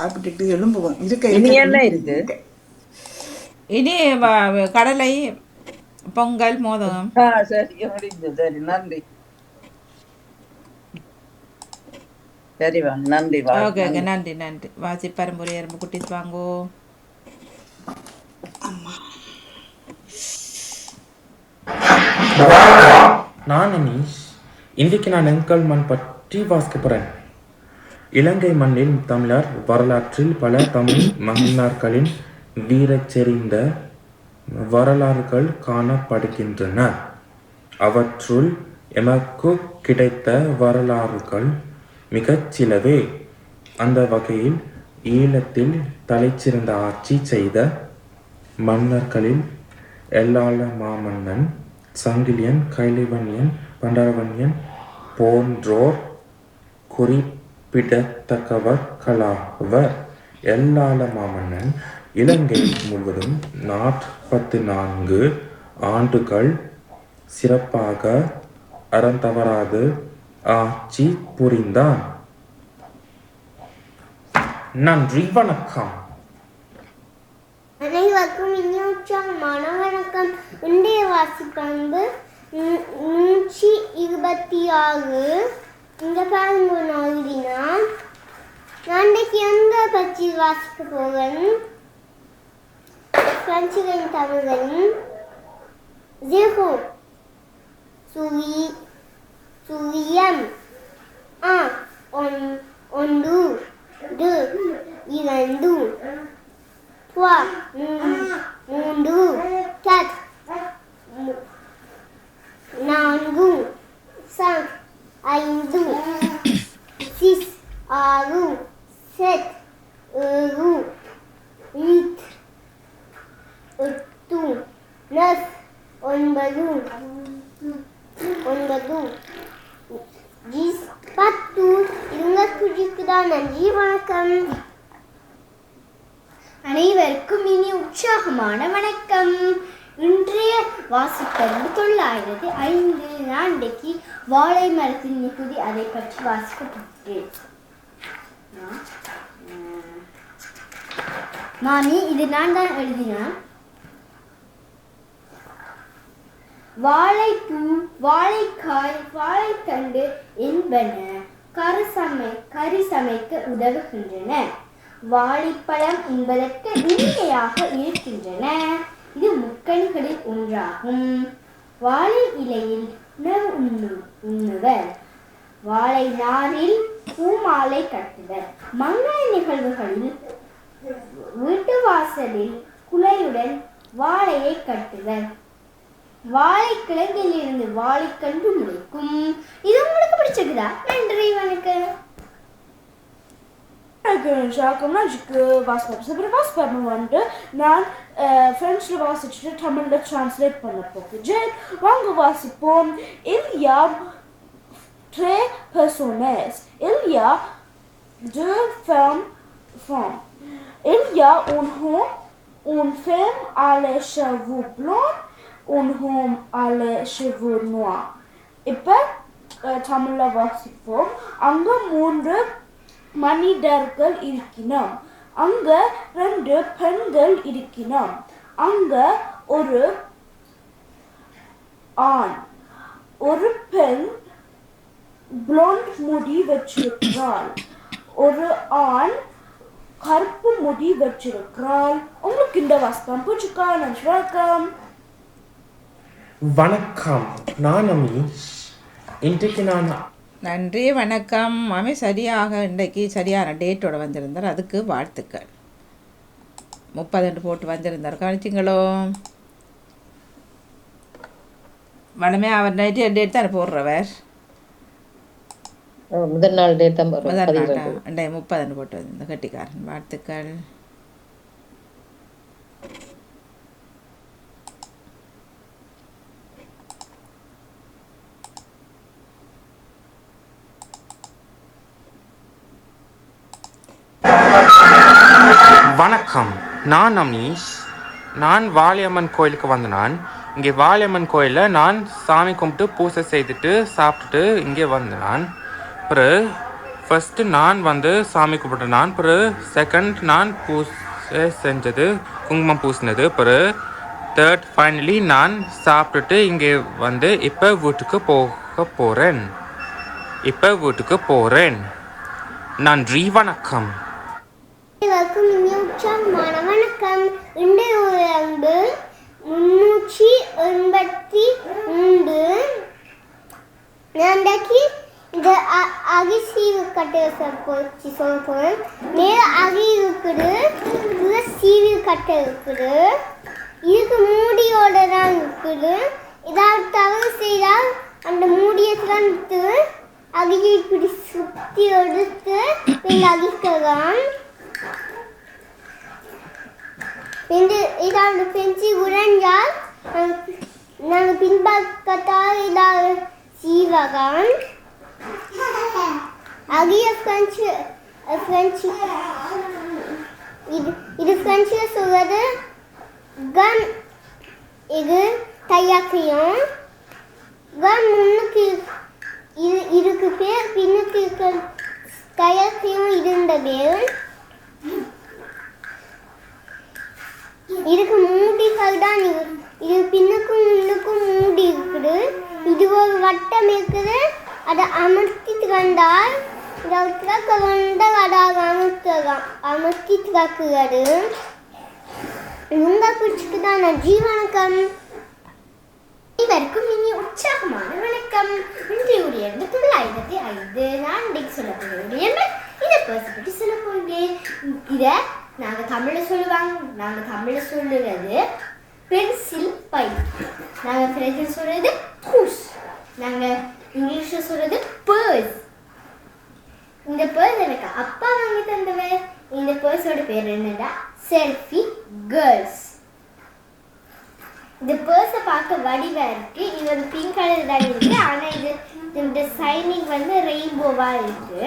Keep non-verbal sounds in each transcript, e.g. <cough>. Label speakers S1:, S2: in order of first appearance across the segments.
S1: சாப்பிட்டுட்டு எழும்புவோம். இருக்க
S2: என்ன இருக்கு
S3: இனி வ- கடலை பொங்கல் மோதகம்.
S2: ஆ சரி. முடிஞ்சு சரி நன்றி. சரி வாங்க நன்றி
S3: ஓகே ஓகே நன்றி. நன்றி வாசி பரம்பரை எறும்பு குட்டிஸ் வாங்கோ.
S4: நான் அனீஷ் இன்றைக்கு நான் எங்கள் மண் பற்றி வாசிக்க போகிறேன் இலங்கை மண்ணில் தமிழர் வரலாற்றில் பல தமிழ் மன்னர்களின் வீரச்செறிந்த வரலாறுகள் காணப்படுகின்றன. அவற்றுள் எமக்கு கிடைத்த வரலாறுகள் மிகச் சிலவே. அந்த வகையில் ஈழத்தில் தலைச்சிறந்த ஆட்சி செய்த மன்னர்களில் எல்லாள மாமன்னன் சங்கிலியன் கைலிவன்யன் பண்டரவன்யன் போன்றோர் குறிப்பிடத்தக்கவர்களாவர் எல்லாள மாமன்னன் இலங்கை முழுவதும் நாற்பத்தி நான்கு ஆண்டுகள் சிறப்பாக அறந்தவராது ஆட்சி புரிந்தான். நன்றி வணக்கம்.
S5: அனைவருக்கும் இனிய வணக்கம் இன்றைய வாசி நூ- நூற்றி இருபத்தி ஆறு. இந்த பாருங்க நோயினா நாளைக்கு எந்த பற்றி வாசிக்க போகிறேன் பிரெஞ்சுகளின் தமிழன் ஜெகோ. சுவி சுவியம் ஆ ஒன் ஒன்று டு இரண்டு trois, மூன்று quatre, மூ- நான்கு cinq, ஐந்து six, ஆறு sept, ஏழு huit, எட்டு neuf, ஒன்பது ஒன்பது dix, பத்து இருங்க குடிக்குதான் நன்றி வணக்கம்.
S6: அனைவருக்கும் இனி உற்சாகமான வணக்கம். இன்றைய வாசிப்பது தொள்ளாயிரத்தி ஐந்து நான் வாழை மரத்தின் மிகுதி அதை பற்றி வாசிக்கப்பட்டேன். மாமி இது நான் தான் எழுதினேன். வாழைப்பூ வாழைக்காய் வாழைத்தண்டு என்பன கருசமை கரிசமைக்கு உதவுகின்றன. வாழைப்பழம் என்பதற்கு இனிமையாக இருக்கின்றன. இது முக்கணிகளில் ஒன்றாகும். வாழை இலையில் உணவு உண்ணு உண்ணுவர். வாழை நாரில் பூமாலை கட்டுவர். மங்கள நிகழ்வுகளில் வீட்டு வாசலில் குலையுடன் வாழையை கட்டுவர். வாழை கிழங்கில் இருந்து வாழைக்கன்று முளைக்கும் இது உங்களுக்கு பிடிச்சிருக்குதா? நன்றி வணக்கம்.
S7: வணக்கம் ராஜுக்கு வாசிப்பேன் அப்புறம் வாசிப்பேன் வந்து நான் ஃப்ரெண்ட்ஸில் வாசிச்சுட்டு தமிழில் ட்ரான்ஸ்லேட் பண்ண போகிறேன் வாங்க வாசிப்போம் இல்யா ட்ரே personnes இல்யா y a deux femmes femmes il y a un homme une femme à les cheveux blancs un homme à les cheveux noirs இப்போ தமிழில் வாசிப்போம் அங்கே மூன்று மனிதர்கள் இருக்கினோம் அங்க ரெண்டு பெண்கள் இருக்கினோம் அங்க ஒரு ஆண் ஒரு பெண் பிளோண்ட் முடி வச்சிருக்கிறாள் ஒரு ஆண் கருப்பு முடி வச்சிருக்கிறாள் உங்களுக்கு இந்த வஸ்தம் பிடிச்சிக்கா நன்றி வணக்கம்
S4: வணக்கம். நான் அமீஷ் இன்றைக்கு நான்
S3: நன்றி வணக்கம். மாமி சரியாக இன்றைக்கு சரியான டேட்டோட வந்திருந்தார். அதுக்கு வாழ்த்துக்கள். முப்பது போட்டு வந்திருந்தார். கணிச்சிங்களோ வடமே அவர் நைட்டு டேட் தானே போடுறவர்?
S8: ஓ, முதல் நாள் டேட் தான்
S3: முதல் இன்றைய முப்பது போட்டு வந்திருந்த கட்டிக்காரன். வாழ்த்துக்கள்.
S4: வணக்கம். நான் அமீஷ் நான் வாலியம்மன் கோயிலுக்கு வந்த நான் இங்கே வாலியம்மன் கோயிலில் நான் சாமி கும்பிட்டு பூஜை செய்துட்டு சாப்பிட்டுட்டு இங்கே வந்த நான் பிறகு ஃபஸ்ட்டு நான் வந்து சாமி கும்பிட்டேன் நான் பிறகு செகண்ட் நான் பூசை செஞ்சது குங்குமம் பூசினது. பிறகு தேர்ட் ஃபைனலி நான் சாப்பிட்டுட்டு இங்கே வந்து இப்போ வீட்டுக்கு போக போகிறேன் இப்போ வீட்டுக்கு போகிறேன் நன்றி வணக்கம்.
S5: உற்சாகமான வணக்கம் இன்றைய உரையாண்டு முன்னூற்றி எண்பத்தி மூன்று. நான்கு இந்த அகிசீவு கட்டை போச்சு சொல்ல போகிறேன் மேல அகி இருக்குது இதுல சீவு கட்டை இருக்குது இதுக்கு மூடியோட தான் இருக்குது ஏதாவது தவறு செய்தால் அந்த மூடியை திறந்து அகியை இப்படி சுற்றி எடுத்து பின் அகிக்கலாம் இந்த இதாவது பெஞ்சு உடைஞ்சால் நாங்கள் பின்பக்கத்தால் இதாவது சீவகம். அகிய ஃப்ரெஞ்சு ஃப்ரெஞ்சு இது இது ஃப்ரெஞ்சில் சொல்வது கன் இது தையாக்கையும். கன் முன்னுக்கு இது இதுக்கு பேர் பின்னுக்கு இருக்க தையாக்கையும் இருந்த பேர். இதுக்கு மூடிகள் தான் இது இது பின்னுக்கும் முன்னுக்கும் மூடி இருக்குது இது ஒரு வட்டம் இருக்குது. அதை அமர்த்தி திறந்தால் இதை திறக்க வந்தால் அதை அமர்த்தலாம் அமர்த்தி திறக்கிறது உங்கள் பிடிச்சிக்கு தான் நன்றி
S6: இவருக்கும் இனி உற்சாகமான வணக்கம். இன்றைய உரையாண்டு தொள்ளாயிரத்தி ஐந்து நான் இன்றைக்கு சொல்ல இதை பற்றி சொல்ல போகிறேன். இதை நாங்கள் தமிழில் சொல்லுவாங்க. நாங்கள் தமிழில் சொல்லுறது பென்சில் பை நாங்கள் பிரெஞ்சில் சொல்கிறது கூஸ் நாங்கள் இங்கிலீஷில் சொல்கிறது பேர்ஸ் இந்த பேர்ஸ் எனக்கு அப்பா வாங்கி தந்தவர். இந்த பேர்ஸோட பேர் என்னடா செல்ஃபி கேர்ள்ஸ் இந்த பர்ஸை பார்க்க வடிவாக இருக்கு. இது வந்து பிங்க் கலர் தான் இருக்கு. ஆனால் இது இந்த சைனிங் வந்து ரெயின்போவாக இருக்கு.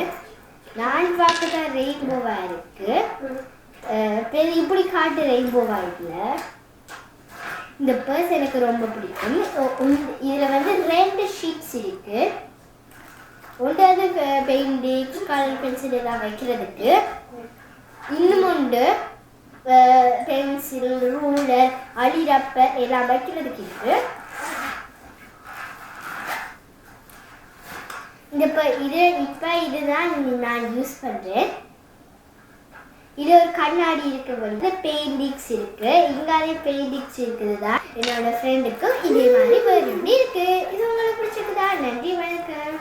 S6: நான் பார்க்க தான் ரெயின்போவாக இருக்குது இப்படி காட்டு ரெயின்போவா வாய்ப்பில் இந்த பர்ஸ் எனக்கு ரொம்ப பிடிக்கும். இதில் வந்து ரெண்டு ஷீட்ஸ் இருக்கு. ஒன்றாவது வந்து கலர் பென்சில் எல்லாம் வைக்கிறதுக்கு. இன்னும் ஒன்று பென்சில் ரூலர் அடிரப்பர் எல்லாம் வைக்கிறதுக்கு இருக்கு. இந்த இப்போ இது இப்போ இதுதான் நான் யூஸ் பண்ணுறேன் இது ஒரு கண்ணாடி இருக்கு வந்து பெயிண்டிக்ஸ் இருக்கு. இங்காலே பெயிண்டிக்ஸ் இருக்குது தான் என்னோட ஃப்ரெண்டுக்கு இதே மாதிரி வேறு இருக்கு. இது உங்களுக்கு பிடிச்சிருக்குதா? நன்றி வணக்கம்.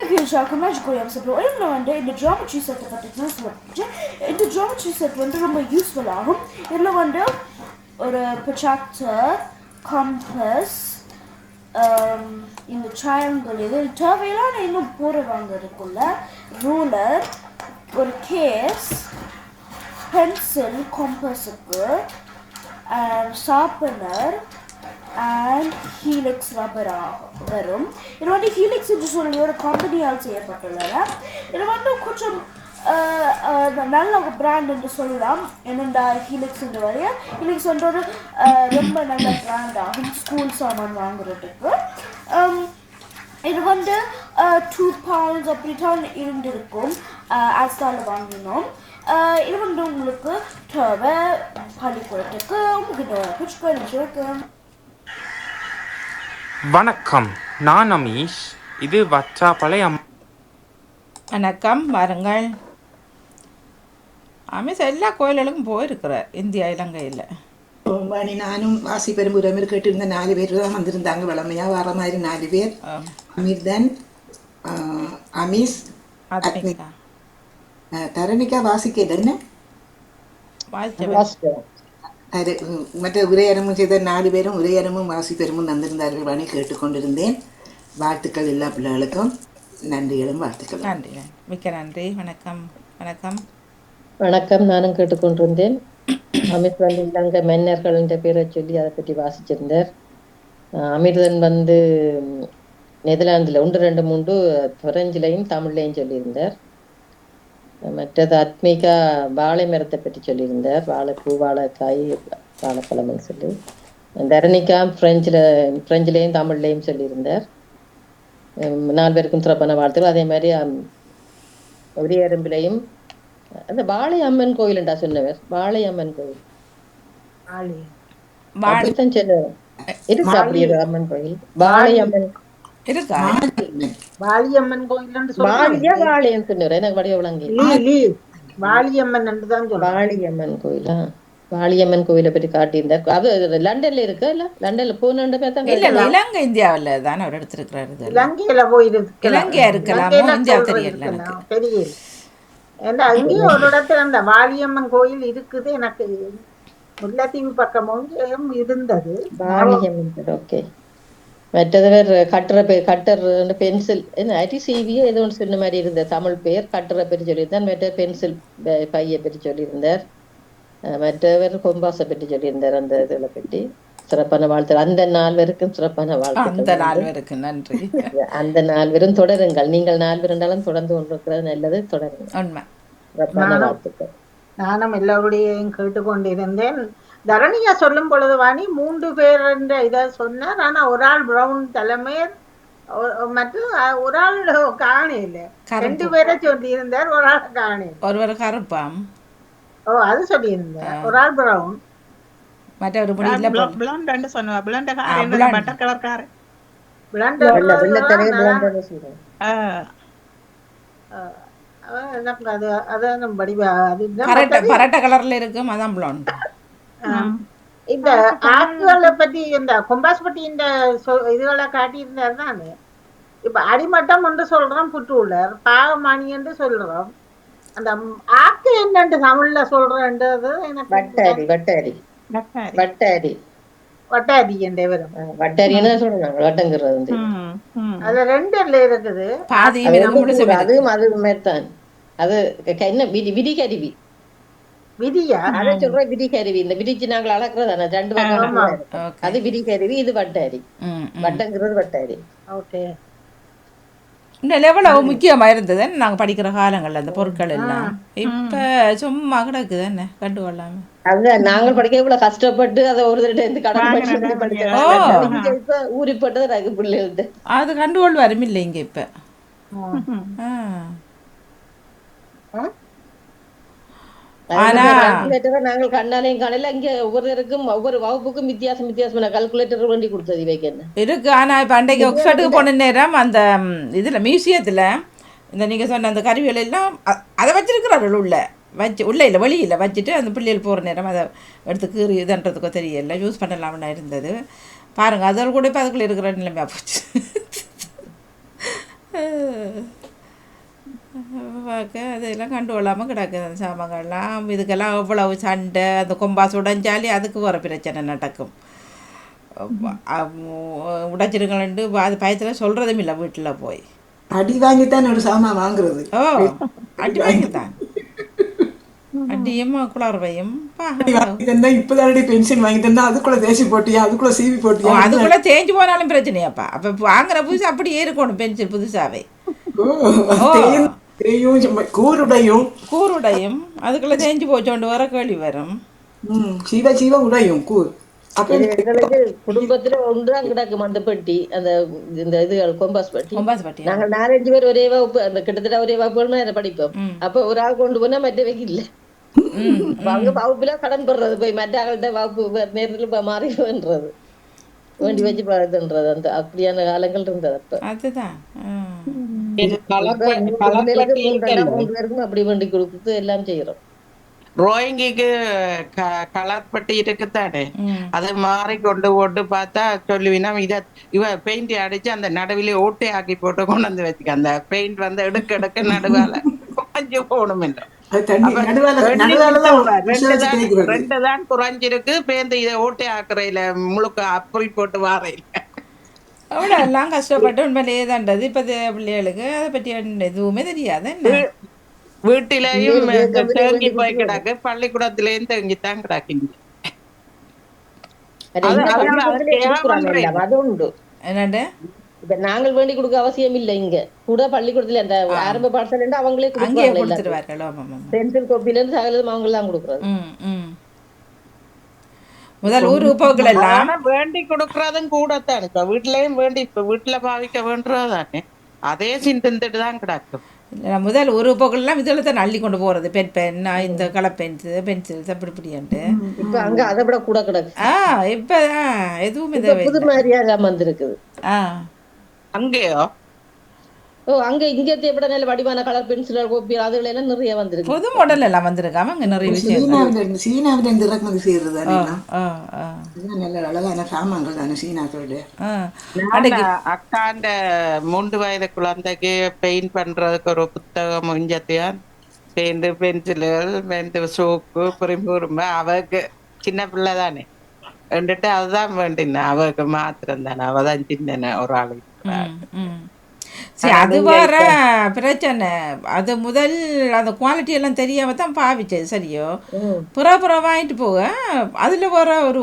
S7: விஷாக்கு மேஜிக் ஒரே அம்சம் இன்னும் வந்து இந்த ஜாமெட்ரி செட்டை பற்றி தான் சொல்லிட்டு இந்த ஜாமெட்ரி செட் வந்து ரொம்ப யூஸ்ஃபுல் ஆகும். இதில் வந்து ஒரு ப்ரொஜெக்டர் கம்பஸ் um, இந்த ட்ரையாங்கிள் இது தேவையில்லாத இன்னும் போற வாங்குறதுக்குள்ள ரூலர் ஒரு கேஸ் பென்சில் கம்பஸுக்கு ஷார்பனர் அண்ட் ஹீலிக்ஸ் ரப்பர் வரும். இது வந்து ஹீலிக்ஸ் என்று சொல்லி ஒரு கம்பெனியால் செய்யப்பட்டுள்ளது. இது வந்து கொஞ்சம் நல்ல ஒரு பிராண்ட் என்று சொல்லலாம். என்னென்னா ஹீலிக்ஸ் என்று வரைய ஹீலிக்ஸ் வந்து ஒரு ரொம்ப நல்ல பிராண்ட் ஆகும் ஸ்கூல் சாமான் வாங்குறதுக்கு. இது வந்து டூ பவுண்ட்ஸ் அப்படி தான் இருந்திருக்கும். வாங்கினோம். அஹ், இது வந்து உங்களுக்கு தேவை. பள்ளிக்கூடத்துக்கு உங்ககிட்ட வச்சுக்கோ
S4: வணக்கம். நான் அமீஷ். இது வச்சாப்பளை அம்
S3: வணக்கம். வாருங்கள். அமிஸ் எல்லா கோயில்களுக்கும் போயிருக்கிறார் இந்தியா இலங்கையில்.
S1: வாணி நானும் வாசி பெரும்புரம் கேட்டிருந்த நாலு பேர் தான் வந்திருந்தாங்க. வளமையாக வர மாதிரி நாலு பேர். அமிர்தன் ஆஹ், அமீஸ்
S3: ஆத்மிகா
S1: ஆஹ், தரணிகா வாசிக்க என்ன? அது மற்ற உரையரமும் செய்த நாலு பேரும் உரையரமும் வாசி பெருமும் வந்திருந்தார்கள் வாணி கேட்டுக்கொண்டிருந்தேன். வாழ்த்துக்கள் எல்லா பிள்ளைகளுக்கும். நன்றிகளும் வாழ்த்துக்களும்.
S3: நன்றி மிக்க நன்றி. வணக்கம். வணக்கம்.
S8: வணக்கம். நானும் கேட்டுக்கொண்டிருந்தேன். அமித் வந்து இலங்கை மன்னர்கள் என்ற பேரை சொல்லி அதை பற்றி வாசிச்சிருந்தார். அமிர்தன் வந்து நெதர்லாந்தில் ஒன்று ரெண்டு மூன்று பிரெஞ்சிலையும் தமிழ்லையும் சொல்லியிருந்தார். மற்றது அத்மிகா வாழை மரத்தை பற்றி சொல்லியிருந்தார். வாழைப்பூ வாழைக்காய் வாழைப்பழம்னு சொல்லி. தரணிகா பிரெஞ்சில் பிரெஞ்சிலையும் தமிழ்லையும் சொல்லியிருந்தார். நாலு பேருக்கும் சிறப்பான வாழ்த்துக்கள். அதே மாதிரி உரியரம்பிலையும் அந்த வாழை அம்மன் கோயில்ண்டா சொன்னவர். வாழை அம்மன் கோயில் அப்படித்தான் சொன்னவர் இருக்கு அப்படி ஒரு அம்மன் கோயில்? வாழை. அம்மன்
S3: இருக்கா?
S9: வாலியம்மன் கோயில்
S8: வாழியா வாழைன்னு சொன்னவர் எனக்கு வடிவ விளங்கி
S9: வாலியம்மன் தான்
S8: கோயிலா? கோயிலை பற்றி காட்டியிருந்தார் அது அது லண்டன்ல இருக்கா இல்ல? லண்டன்ல போன பேர்
S3: இல்ல இலங்கை இந்தியாவில் தானே அவர் எடுத்திருக்கிறாரு.
S9: இலங்கையில போயிருக்கு
S3: இலங்கையா இருக்கலாமோ. இந்தியா தெரியல எனக்கு.
S9: தெரியல. ஏன்னா அங்கேயும் ஒரு இடத்துல அந்த வாலியம்மன் கோயில் இருக்குது. எனக்கு முல்லைத்தீவு பக்கமும் இருந்தது.
S8: வாழியம்மன் ஓகே. மற்றது பேர் கட்டுற பேர் கட்டர் பென்சில். என்ன ஐடிசிவியோ ஏதோ ஒன்று சொன்ன மாதிரி இருந்தது. தமிழ் பேர் கட்டுற பற்றி சொல்லியிருந்தார். மற்ற பென்சில் பையை பற்றி சொல்லியிருந்தார். மற்றவர் கொம்பாசை பற்றி சொல்லியிருந்தார் அந்த இதில் பற்றி. சிறப்பான வாழ்த்து அந்த நால்வருக்கும் சிறப்பான
S3: அந்த
S8: வாழ்த்து
S3: நால்வருக்கு நன்றி. <laughs>
S8: அந்த நால்வரும் தொடருங்கள். நீங்கள் நால்வர் இருந்தாலும் தொடர்ந்து கொண்டிருக்கிறது நல்லது. தொடருங்கள்.
S3: உண்மை.
S8: சிறப்பான வாழ்த்துக்கள்.
S9: நானும் எல்லோருடையும் கேட்டுக்கொண்டிருந்தேன். தரணியா சொல்லும் பொழுது வாணி மூன்று பேர் என்ற இதை சொன்னார். ஆனா ஒரு ஆள் பிரவுன் தலைமையர் மற்றும் ஒரு ஆள் காணையில ரெண்டு பேரை சொல்லியிருந்தார் ஒரு ஆள் காணையில்
S3: ஒருவர் கருப்பாம்.
S9: ஓ அது சொல்லியிருந்தார். ஒரு ஆள் பிரவுன்
S3: மற்றவர் முடியல
S10: பிளாண்ட் சொன்ன blonde car. Butter colour car
S8: வெள்ளை வெள்ளத்தலையை பிளாண்டன்னு சொல்றேன்
S9: எனக்கு அது அதான் வடிவா அதுதான்
S3: பரட்ட
S9: மற்றது
S3: பரட்ட கலர்ல இருக்கும். அதான் blonde.
S9: இந்த ஆக்குகளை பத்தி இந்த கொம்பாஸ்பட்டி இந்த இதுகளை காட்டியிருந்தார் தானே? இப்ப அடிமட்டம் என்று சொல்றோம் புற்றுள்ளர் பாகமானி என்று சொல்றோம். அந்த ஆக்கு என்னன்னு தமிழ்ல சொல்றன்றது எனக்கு
S8: வட்டாரி வட்டாரி. வட்டாரி.
S9: வட்டாதி என்ற வரும்
S8: வட்டாரின்னு நாங்க வட்டங்கிறது வந்து.
S9: அது ரெண்டுல இருக்குது.
S8: அது அதுவும் அது மேத்தான். அது என்ன விதி விதி கருவி
S9: விதியா
S8: அதை சொல்றோம் விதி கருவி இந்த விதிச்சு நாங்கள் அளக்குறதானே? ரெண்டு. இருக்கும். அது விதி கருவி இது வட்டாரி. வட்டங்கிறது வட்டாரி.
S9: ஓகே.
S3: இந்த எவ்வளவு முக்கியமா இருந்தது நாங்க படிக்கிற காலங்கள்ல அந்த பொருட்கள் எல்லாம். இப்ப சும்மா கிடக்குது என்ன? கண்டுகொள்ளாம.
S8: அதுதான் நாங்கள் படிக்க இவ்வளவு கஷ்டப்பட்டு அதை ஒரு தடவை இருந்து கடன் படிச்சு
S3: ஓ.
S8: படிச்சோம். இங்க இப்ப ஊறிப்பட்டது ரகு பிள்ளைகள்
S3: அது கண்டுகொள்வாரும் இல்லை இங்க இப்ப ஆ. ஆனா
S8: நாங்கள் கண்ணாலையும் காலையில இங்க ஒவ்வொருத்தருக்கும் ஒவ்வொரு வகுப்புக்கும் வித்தியாசம் வித்தியாசமான கால்குலேட்டர் வேண்டி கொடுத்தது இவைக்கு என்ன?
S3: இருக்கு. ஆனா இப்ப அன்றைக்கு ஒக்ஸ்ஃபர்டுக்கு போன நேரம் அந்த இதுல மியூசியத்துல இந்த நீங்க சொன்ன அந்த கருவிகள் எல்லாம் அதை வச்சிருக்கிறார்கள் உள்ள. வச்சு உள்ள இல்லை வெளியில் வச்சுட்டு அந்த பிள்ளைகள் போகிற நேரம் அதை எடுத்து கீறி இதுன்றதுக்கோ தெரியல. யூஸ் பண்ணலாம்னு இருந்தது. பாருங்க அதில் கூட இப்போ அதுக்குள்ள இருக்கிற நிலைமையாக போச்சு. <laughs> பார்க்க அதெல்லாம் கண்டுகொள்ளாமல் கிடக்குது. அந்த சாமான்கள்லாம் இதுக்கெல்லாம் எவ்வளவு சண்டை அந்த கொம்பாஸ் உடைஞ்சாலே அதுக்கு ஒரு பிரச்சனை நடக்கும். உடைச்சிருங்களேன்ட்டு அது பயத்தில் சொல்கிறதும் இல்லை வீட்டில் போய்.
S1: அடி வாங்கித்தான் ஒரு சாமான் வாங்குறது.
S3: ஓ அடி வாங்கித்தான். அடியும் குளர்வையும்
S1: இப்பதான் பென்ஷன் வாங்கிட்டு இருந்தா அதுக்குள்ள தேசி போட்டியா அதுக்குள்ள சீவி போட்டியா?
S3: அதுக்குள்ளே தேஞ்சு போனாலும் பிரச்சனையாப்பா. அப்போ வாங்குற புதுசு அப்படியே இருக்கணும் பென்சில் புதுசாவே.
S1: ஓ, கூருடையும்
S3: கூருடையும் அதுக்குள்ளே தேஞ்சு போச்சோண்டு வர கேள்வி வரும்
S1: சீவ சீவ உடையும் கூர்
S8: குடும்பத்துல ஒன்றுதான் கிடக்கும் அந்த பெட்டி அந்த இந்த இது கொம்பாஸ் பெட்டி
S3: கொம்பாஸ் பட்டி
S8: நாங்க நாலஞ்சு பேர் ஒரே வகுப்பு அந்த கிட்டத்தட்ட ஒரே வகுப்புகள் அதை படிப்போம் அப்ப ஒரு ஆள் கொண்டு போனா மற்றவைக்கு இல்ல அவங்க வகுப்புல கடன் போடுறது போய் மற்ற ஆள்கிட்ட வகுப்பு நேரத்துல போய் மாறி போன்றது வேண்டி வச்சு பழகுன்றது அந்த அப்படியான காலங்கள் இருந்தது அப்ப.
S3: அதுதான்.
S8: மூன்று பேருக்கும் அப்படி வேண்டி கொடுத்து எல்லாம் செய்யறோம்.
S10: ரோயிங்கிக்கு கலர் பட்டி இருக்குத்தானே? அது மாறி கொண்டு போட்டு பார்த்தா சொல்லுவீனா இத இவ பெயிண்ட் அடிச்சு அந்த நடுவிலே ஓட்டை ஆக்கி போட்டு கொண்டு வந்து வச்சுக்க. அந்த பெயிண்ட் வந்து எடுக்க எடுக்க நடுவால. கொஞ்சம் போகணும் என்றும்
S1: அது தண்ணி
S10: அப்ப
S1: நடுவால
S10: ரெண்டு
S1: நடுவால தான்
S10: ரெண்டு
S1: விசுவாசி
S10: தான்
S1: தேய்க்கிறது.
S10: ரெண்டு தான் குறைஞ்சிருக்கு. பேருந்து இதை ஓட்டை ஆக்குறையில முழுக்க அப்படி போட்டு வாரையில
S3: அவ்வளோ எல்லாம் கஷ்டப்பட்டு உண்மையிலேயே தாண்டது இப்போ பிள்ளைகளுக்கு அதை பற்றி எதுவுமே தெரியாது
S10: வீட்டிலேயும் தேங்கி போய். கிடக்கு. பள்ளிக்கூடத்திலேயும் கிடக்குங்க.
S8: எல்லாம், அது உண்டு.
S3: என்னண்டு
S8: இப்ப நாங்கள் வேண்டி கொடுக்க அவசியம் இல்லை இங்க. கூட பள்ளிக்கூடத்துல அந்த ஆரம்ப பாடசாலை இருந்து அவங்களே
S3: ஆமாம்
S8: பென்சில் கோப்பில இருந்து சகலதும் அவங்க தான் கொடுக்குறது.
S3: ம் ம். முதல் ஊர் உப்பவுகள் எல்லாம்
S10: ஆனா வேண்டி கொடுக்கறதும் கூடத்தான். இப்ப வீட்லயும் வேண்டி இப்ப வீட்டுல பாவிக்க வேண்டுறதானே அதே சிந்துட்டு தான் கிடக்கும்.
S3: முதல் ஒரு உப்பவுகள்லாம் இதில் தான் அள்ளி கொண்டு போகிறது பென் பென் இந்த கலர் பென்சில் பென்சில்ஸ் அப்படி இப்படின்ட்டு.
S8: இப்ப அங்க அதை விட கூட கிடக்கு.
S3: ஆ இப்போ எதுவுமே
S8: புது
S3: தேவையில்லை.
S8: மாதிரியா எல்லாம் வந்திருக்குது.
S3: ஆ.
S10: அங்கேயோ?
S8: ஓ அங்க இங்க விட நல்ல வடிவான கலர் பென்சில் கோப்பி அதுல எல்லாம் நிறைய வந்திருக்கு.
S3: புது மாடல் எல்லாம் வந்திருக்காம அங்கே நிறைய விஷயங்கள்
S1: சீனாவில சீனாவில இருந்து இறக்குமதி செய்யறது
S3: ஆ
S1: தானே
S3: ஆ ஆ.
S1: இதுதான் நல்ல அழகான சாமான்கள் தானே
S3: அன்னைக்கு
S10: அக்காண்ட மூன்று வயது குழந்தைக்கு பெயிண்ட் பண்றதுக்கு ஒரு புத்தகம் இஞ்சத்தியான் பெயிண்ட் பென்சில்கள் பெயிண்ட் சோப்பு பிரிம்புரும்பு அவக்கு சின்ன பிள்ளை தானே. வந்துட்டு அதுதான் வேண்டின அவக்கு மாத்திரம் தானே அவதான் சின்ன ஒரு ஆளு
S3: ம், ம். சரி அது வர பிரச்சனை. அது முதல் அந்த குவாலிட்டி எல்லாம் தெரியாம தான் பாவிச்சது சரியோ? புறா புறா வாங்கிட்டு போக அதில் வர ஒரு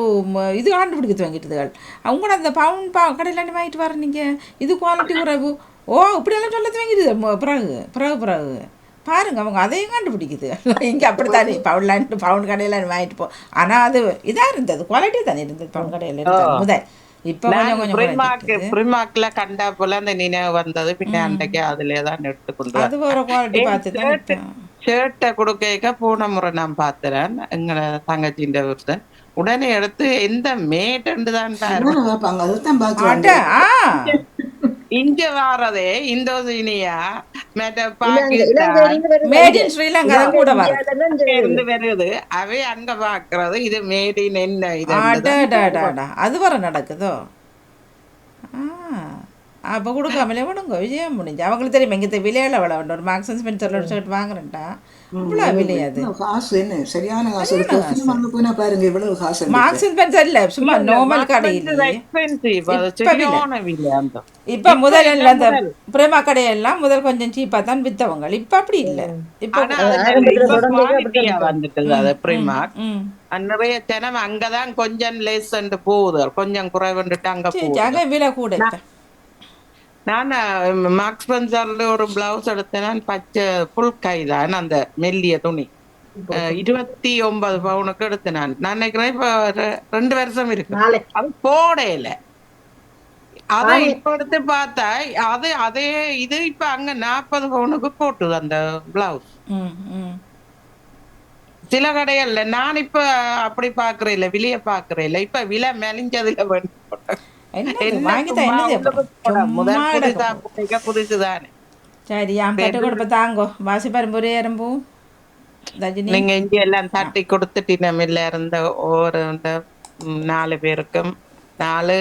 S3: இது கண்டுபிடிக்கிறது வாங்கிட்டுதுகள். அவங்க அந்த பவுன் பா கடையில் வாங்கிட்டு வர நீங்கள் இது குவாலிட்டி குறைவு ஓ இப்படியெல்லாம் சொல்லது வாங்கிடுது ம- பிறகு பிறகு பிறகு. பாருங்க அவங்க அதையும் கண்டுபிடிக்குது. <laughs> இங்கே அப்படித்தானே பவுன்லாம் பவுன் கடையில் வாங்கிட்டு போ. ஆனால் அது இதாக இருந்தது குவாலிட்டி தானே இருந்தது பவுன் கடையில் இருந்தது முதல்.
S10: பிரிமாக்ல கண்டா போல அந்த நினைவு வந்தது. பின்ன அன்றைக்கு அதுலயே தான் எடுத்துக்கொண்டு
S3: அது ஒரு குவாலிட்டி
S10: ஷர்ட்டை கொடுக்க போன முறை நான் பார்த்தேன் எங்களை தங்கச்சின்ற ஒருத்தன். உடனே எடுத்து எந்த மேட்டுன்னு தான் இங்க வாரதே
S8: இந்த
S10: வருது அவை அங்க பாக்குறது இது மேட் இன் என்ன
S3: அது வர நடக்குதோ ஆ அப்போ கொடுக்காமலே விடுங்க விஜயம் முடிஞ்சு அவங்களுக்கு தெரியும் இங்கே விலையில விலை வேண்டாம் ஒரு மார்க்ஸ் ஸ்பென்சரில் ஒரு ஷர்ட் வாங்குறேன்டா இவ்வளோ விலையாது
S1: இவ்வளவு காசு என்ன? சரியான காசு வாங்க போனா பாருங்க இவ்வளவு காசு இருக்கு.
S3: மார்க்ஸ் ஸ்பென்சர் இல்லை சும்மா நார்மல் கடையில். இப்ப விலை.
S10: அந்த.
S3: இப்போ முதல்ல அந்த பிரேமா கடையெல்லாம் முதல் கொஞ்சம் சீப்பாக தான் விற்றவங்க இப்போ அப்படி இல்லை. இப்போ
S10: பிரிமா?
S3: ம்
S10: நிறைய ஜனம் அங்கதான் கொஞ்சம் லேஸ் போகுது. கொஞ்சம் குறைவுண்டுட்டு அங்க போகுது.
S3: அங்கே விலை கூட
S10: நான் மார்க்ஸ் ஸ்பென்சர்ல ஒரு பிளவுஸ் எடுத்தேன் நான் பச்சை கை தான் அந்த மெல்லிய துணி. அஹ் இருபத்தி ஒன்பது பவுனுக்கு எடுத்தேன் நான். நான் நினைக்கிறேன் இப்ப ரெண்டு வருஷம் இருக்கு. அது போடையில. அதை இப்ப எடுத்து பார்த்தா அது அதே இது இப்ப அங்க நாற்பது பவுனுக்கு போட்டுது அந்த பிளவுஸ் சில கடைகள்ல நான் இப்ப அப்படி பாக்குறேன் இல்ல விலைய பாக்குறேன் இல்ல இப்ப விலை மெலிஞ்சதுல வேண்டி போட்டேன்.
S3: என்னது?
S10: என்ன
S3: வாங்கித்தான்
S10: சும்மா
S3: என்னது
S10: உள்ளுக்கு போட, முதல்
S3: சும்மா
S10: புதுசா
S3: கிடக்கும்.
S10: புதுசா புதுசுதானே
S3: சரி ஆம் கட்டு கொடுப்ப தாங்கோ. வாசி பரம்பொரு எறும்பு
S10: நீங்க இங்க எல்லாம் தட்டி கொடுத்துட்டு நம்ம இல்ல இருந்த ம், நாலு பேருக்கும் நாலு